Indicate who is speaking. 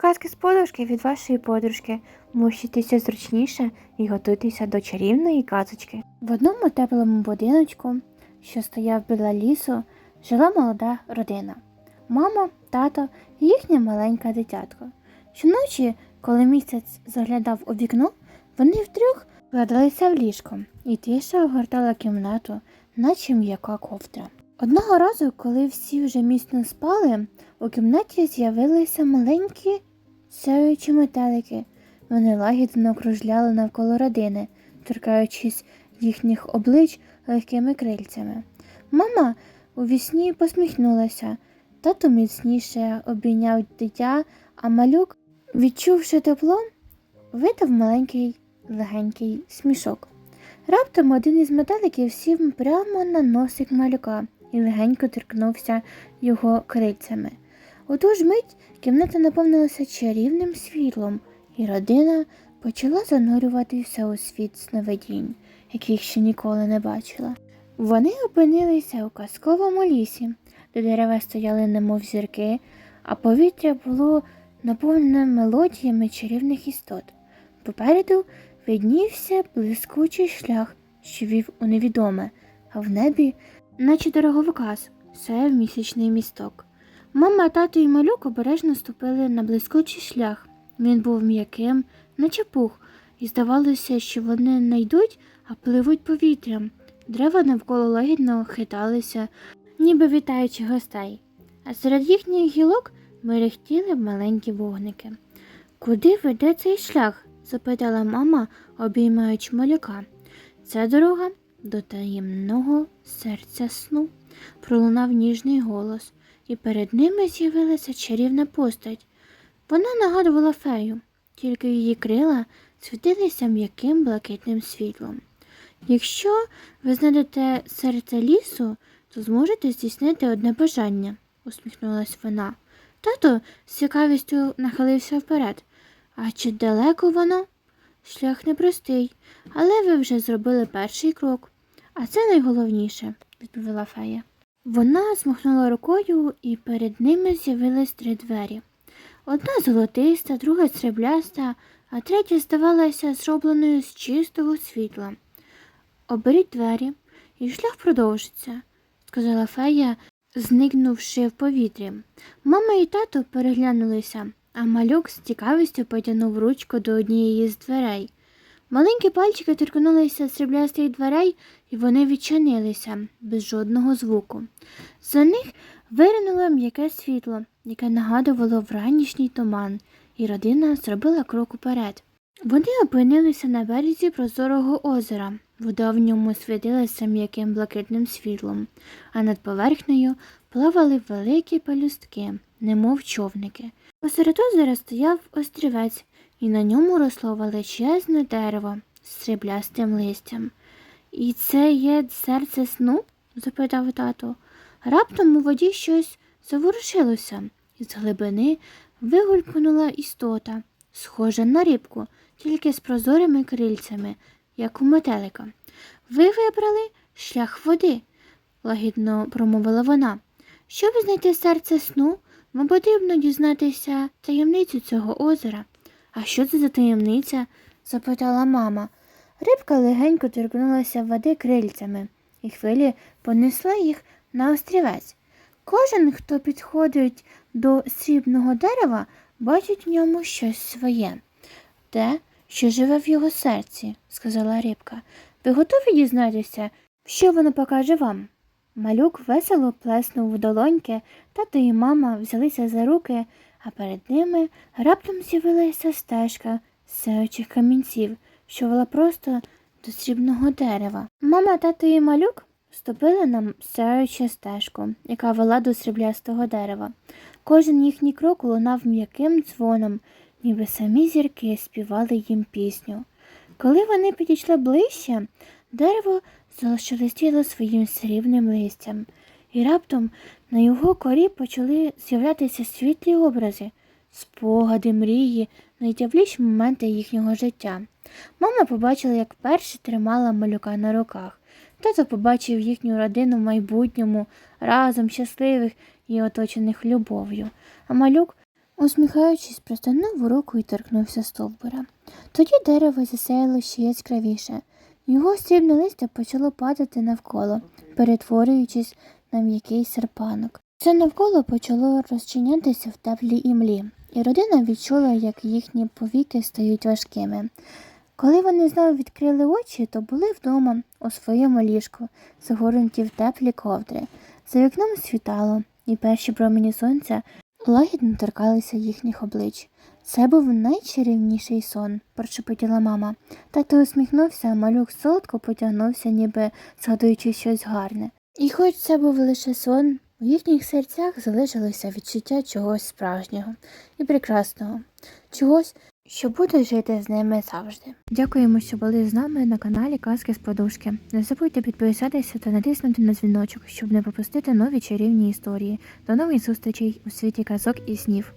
Speaker 1: Казки з подружки від вашої подружки. Мощитися зручніше і готуйтеся до чарівної казочки. В одному теплому будиночку, що стояв біля лісу, жила молода родина. Мама, тато і їхнє маленьке дитятко. Щоночі, коли місяць заглядав у вікно, вони втрьох вкладалися в ліжко, і тиша огортала кімнату, наче м'яка ковдра. Одного разу, коли всі вже міцно спали, у кімнаті з'явилися маленькі сяючі метелики. Вони лагідно кружляли навколо родини, торкаючись їхніх облич легкими крильцями. Мама у вісні посміхнулася, тато міцніше обійняв дитя, а малюк, відчувши тепло, видав маленький легенький смішок. Раптом один із метеликів сів прямо на носик малюка і легенько торкнувся його крильцями. У ту ж мить кімната наповнилася чарівним світлом, і родина почала занурюватися у світ сновидінь, яких ще ніколи не бачила. Вони опинилися у казковому лісі, де дерева стояли немов зірки, а повітря було наповнене мелодіями чарівних істот. Попереду виднівся блискучий шлях, що вів у невідоме, а в небі, наче дороговиказ, сяяв місячний місток. Мама, тато і малюк обережно ступили на блискучий шлях. Він був м'яким, наче пух, і здавалося, що вони не йдуть, а пливуть повітрям. Дерева навколо лагідно хиталися, ніби вітаючи гостей, а серед їхніх гілок мерехтіли маленькі вогники. Куди веде цей шлях? запитала мама, обіймаючи малюка. Це дорога до таємного серця сну, пролунав ніжний голос, і перед ними з'явилася чарівна постать. Вона нагадувала фею, тільки її крила світилися м'яким блакитним світлом. Якщо ви знайдете серце лісу, то зможете здійснити одне бажання, усміхнулась вона. Тато з цікавістю нахилився вперед. А чи далеко воно? Шлях непростий, але ви вже зробили перший крок. А це найголовніше, відповіла фея. Вона змахнула рукою, і перед ними з'явились три двері. Одна золотиста, друга срібляста, а третя здавалася зробленою з чистого світла. Оберіть двері, і шлях продовжиться, сказала фея, зникнувши в повітрі. Мама і тато переглянулися, а малюк з цікавістю потягнув ручку до однієї з дверей. Маленькі пальчики торкнулися сріблястих дверей, і вони відчинилися без жодного звуку. За них виринуло м'яке світло, яке нагадувало вранішній туман, і родина зробила крок уперед. Вони опинилися на березі прозорого озера. Вода в ньому світилася м'яким блакитним світлом, а над поверхнею плавали великі пелюстки, немов човники. Посеред озера стояв острівець, і на ньому росло величезне дерево з сріблястим листям. І це є серце сну? запитав тато. Раптом у воді щось заворушилося, і з глибини вигулькнула істота, схожа на рибку, тільки з прозорими крильцями, як у метелика. Ви вибрали шлях води, лагідно промовила вона. Щоб знайти серце сну, вам потрібно дізнатися таємницю цього озера. А що це за таємниця? запитала мама. Рибка легенько торкнулася води крильцями, і хвилі понесла їх на острівець. Кожен, хто підходить до срібного дерева, бачить в ньому щось своє. Те, що живе в його серці, сказала рибка. Ви готові дізнатися, що воно покаже вам? Малюк весело плеснув в долоньки, тато і мама взялися за руки, а перед ними раптом з'явилася стежка з сяючих камінців, що вела просто до срібного дерева. Мама, тато і малюк вступили на сяючу стежку, яка вела до сріблястого дерева. Кожен їхній крок лунав м'яким дзвоном, ніби самі зірки співали їм пісню. Коли вони підійшли ближче, дерево зашелестіло своїм срібним листям, і раптом на його корі почали з'являтися світлі образи, спогади, мрії, найтяпліші моменти їхнього життя. Мама побачила, як перше тримала малюка на руках. Тато побачив їхню родину в майбутньому, разом щасливих і оточених любов'ю. А малюк Усміхаючись, простягнув руку і торкнувся стовбура. Тоді дерево засяяло ще яскравіше. Його срібне листя почало падати навколо, перетворюючись на м'який серпанок. Все навколо почало розчинятися в теплій імлі, і родина відчула, як їхні повіки стають важкими. Коли вони знову відкрили очі, то були вдома у своєму ліжку, загорнуті в теплі ковдри. За вікном світало, і перші промені сонця лагідно торкалися їхніх облич. Це був найчарівніший сон, прошепотіла мама. Тато усміхнувся, а малюк солодко потягнувся, ніби згадуючи щось гарне. І хоч це був лише сон, у їхніх серцях залишилося відчуття чогось справжнього і прекрасного, чогось, що буде жити з ними завжди. Дякуємо, що були з нами на каналі Казки з Подушки. Не забудьте підписатися та натиснути на дзвіночок, щоб не пропустити нові чарівні історії. До нових зустрічей у світі казок і снів.